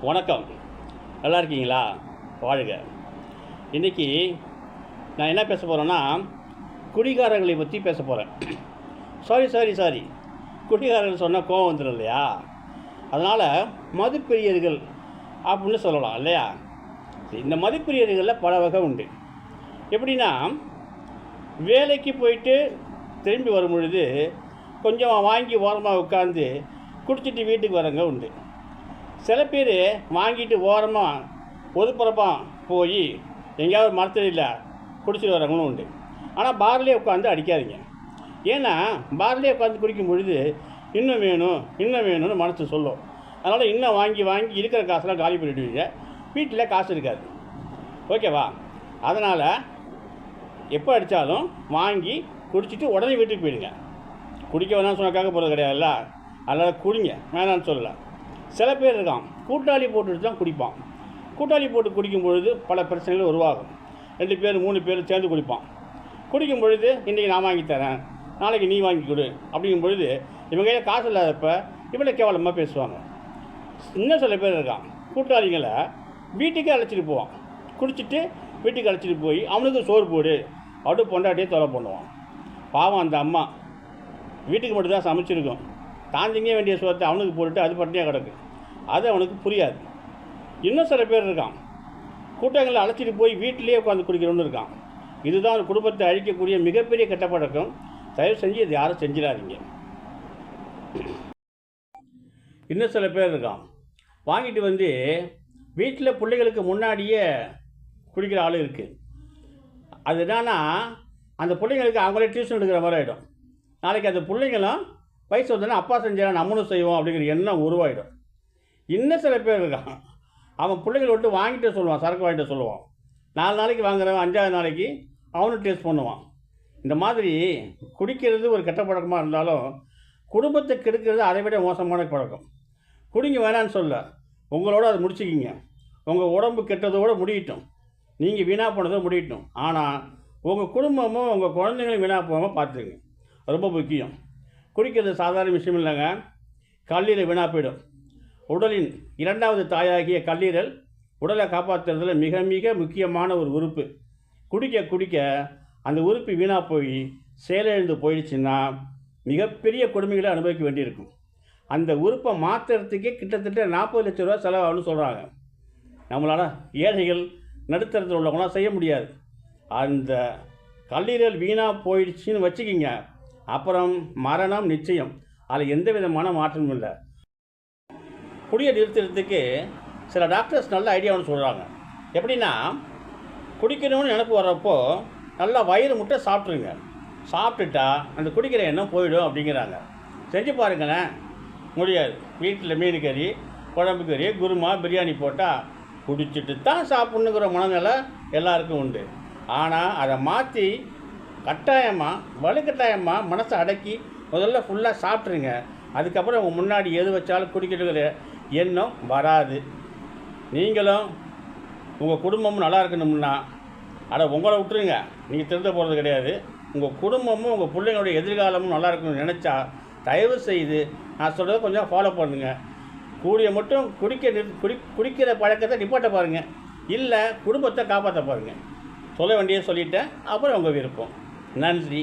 வணக்கம். நல்லா இருக்கீங்களா? வாழ்க. இன்றைக்கி நான் என்ன பேச போகிறேன்னா குடிகாரர்களை பற்றி பேச போகிறேன் சாரி சாரி சாரி குடிகாரர்கள் சொன்னால் கோவம் வந்துடும் இல்லையா? அதனால் மதுப்பிரியர்கள் அப்படின்னு சொல்லலாம் இல்லையா? இந்த மதுப்பிரியர்களில் பல வகை உண்டு. எப்படின்னா வேலைக்கு போயிட்டு திரும்பி வரும் பொழுது கொஞ்சம் வாங்கி ஓரமாக உட்காந்து குடிச்சிட்டு வீட்டுக்கு வரவங்க உண்டு. சில பேர் வாங்கிட்டு ஓரமாக ஒதுப்புறப்பாக போய் எங்கேயாவது மரத்தடியில் குடிச்சிட்டு வரவங்களும் உண்டு. ஆனால் பார்லேயே உட்காந்து அடிக்காதீங்க. ஏன்னா பார்லேயே உட்காந்து குடிக்கும் பொழுது இன்னும் வேணும் இன்னும் வேணும்னு மனசு சொல்லும். அதனால் இன்னும் வாங்கி வாங்கி இருக்கிற காசெல்லாம் காலி பண்ணிவிடுவீங்க வீட்டில் காசு இருக்காது. ஓகேவா? அதனால் எப்போ அடித்தாலும் வாங்கி குடிச்சிட்டு உடனே வீட்டுக்கு போயிடுங்க. குடிக்க வேணாம்னு சொன்னாக்காக போகிறது கிடையாதுல்ல? அதனால் குடிங்க. வேணாம்னு சொல்லலை. சில பேர் இருக்கான். கூட்டாளி போட்டுட்டு தான் குடிப்பான். கூட்டாளி போட்டு குடிக்கும் பொழுது பல பிரச்சனைகள் உருவாகும். ரெண்டு பேர் மூணு பேர் சேர்ந்து குடிப்பான். குடிக்கும் பொழுது இன்றைக்கி நான் வாங்கி தரேன். நாளைக்கு நீ வாங்கி கொடு. அப்படிங்கும் பொழுது இவங்க கையில் காசு இல்லாதப்ப இவ்வளோ கேவலமாக பேசுவாங்க. இன்னும் சில பேர் இருக்கான். கூட்டாளிகளை வீட்டுக்கே அழைச்சிட்டு போவான். குடிச்சிட்டு வீட்டுக்கு அழைச்சிட்டு போய் அவனுக்கு சோறு போடு. அப்படியே பொண்டாட்டியே தொலை பண்ணுவான். பாவம் அந்த அம்மா. வீட்டுக்கு மட்டும்தான் சமைச்சிருக்கும். தான் திங்க வேண்டிய சோத்தை அவனுக்கு போட்டுட்டு அது பட்டினியாக கிடக்கு. அது அவனுக்கு புரியாது. இன்னும் சில பேர் இருக்கான் கூட்டங்களை அழைச்சிட்டு போய் வீட்டிலேயே உட்காந்து குடிக்கிறவனு இருக்கான். இதுதான் ஒரு குடும்பத்தை அழிக்கக்கூடிய மிகப்பெரிய கெட்ட பழக்கம். தயவு செஞ்சு இது யாரும் செஞ்சிடாதீங்க. இன்னும் சில பேர் இருக்கான் வாங்கிட்டு வந்து வீட்டில் பிள்ளைகளுக்கு முன்னாடியே குடிக்கிற ஆள் இருக்குது அது என்னன்னா அந்த பிள்ளைங்களுக்கு அவங்களே டியூஷன் எடுக்கிற மாதிரி ஆகிடும் நாளைக்கு அந்த பிள்ளைங்களும் வயசு வந்தோன்னா அப்பா செஞ்சால் நம்மளும் செய்வோம் அப்படிங்கிற எண்ணம் உருவாயிடும். இன்னும் சில பேர் இருக்கான். அவன் பிள்ளைகளை விட்டு வாங்கிட்டு சொல்லுவான் சரக்கு வாங்கிட்டு சொல்லுவான். நாலு நாளைக்கு வாங்குறவன் அஞ்சாவது நாளைக்கு அவனும் டேஸ்ட் பண்ணுவான். இந்த மாதிரி குடிக்கிறது ஒரு கெட்ட பழக்கமாக இருந்தாலும் குடும்பத்தை கெடுக்கிறது அதை விட மோசமான பழக்கம். குடிங்க வேணான்னு சொல்ல. உங்களோட அதை முடிச்சுக்கிங்க. உங்கள் உடம்பு கெட்டதோடு முடியட்டும். நீங்கள் வீணாக போனதை முடியட்டும். ஆனால் உங்கள் குடும்பமும் உங்கள் குழந்தைங்களும் வீணாக போகாமல் பார்த்துங்க ரொம்ப முக்கியம். குடிக்கிறது சாதாரண விஷயம் இல்லைங்க. கல்லீரல் வீணாக போயிடும். உடலின் இரண்டாவது தாயாகிய கல்லீரல் உடலை காப்பாற்றுறதுல மிக மிக முக்கியமான ஒரு உறுப்பு. குடிக்க குடிக்க அந்த உறுப்பு வீணாக போய் செயலிழந்து போயிடுச்சுன்னா மிகப்பெரிய கொடுமைகளை அனுபவிக்க வேண்டியிருக்கும். அந்த உறுப்பை மாற்றுறதுக்கே கிட்டத்தட்ட நாற்பது லட்ச ரூபா செலவாகும்னு சொல்கிறாங்க நம்மளால் ஏழைகள் நடுத்தரத்தில் உள்ளவங்களாம் செய்ய முடியாது. அந்த கல்லீரல் வீணாக போயிடுச்சுன்னு வச்சுக்கிங்க. அப்புறம் மரணம் நிச்சயம். அதில் எந்த விதமான மாற்றமும் இல்லை. குடியை நிறுத்துறதுக்கு சில டாக்டர்ஸ் நல்ல ஐடியான்னு சொல்கிறாங்க எப்படின்னா குடிக்கணும்னு நினப்பு வர்றப்போ நல்லா வயிறு முட்டை சாப்பிட்ருங்க சாப்பிட்டுட்டா அந்த குடிக்கிற எண்ணம் போயிடும் அப்படிங்கிறாங்க. செஞ்சு பாருங்களேன். முடியாது. வீட்டில் மீன் கறி குழம்பு கறி குருமா பிரியாணி போட்டால் குடிச்சிட்டு தான் சாப்பிட்ணுங்கிற மனநிலை எல்லாருக்கும் உண்டு. ஆனால் அதை மாற்றி கட்டாயமாக வலுக்கட்டாயமாக மனசை அடக்கி முதல்ல ஃபுல்லாக சாப்பிட்ருங்க அதுக்கப்புறம் முன்னாடி எது வச்சாலும் குடிக்கிற எண்ணம் வராது. நீங்களும் உங்கள் குடும்பமும் நல்லா இருக்கணும்னா அட உங்களை விட்டுருங்க. நீங்கள் திருந்த போகிறது கிடையாது. உங்கள் குடும்பமும் உங்கள் பிள்ளைங்களுடைய எதிர்காலமும் நல்லா இருக்கணும்னு நினச்சா தயவு செய்து நான் சொல்கிறத கொஞ்சம் ஃபாலோ பண்ணுங்கள் கூடிய மட்டும் குடிக்க நிறு குடி குடிக்கிற பழக்கத்தை நிப்பாட்ட பாருங்கள் இல்லை குடும்பத்தை காப்பாற்ற பாருங்கள் சொல்ல வேண்டிய சொல்லிட்டேன். அப்புறம் உங்கள் விருப்பம். நன்றி.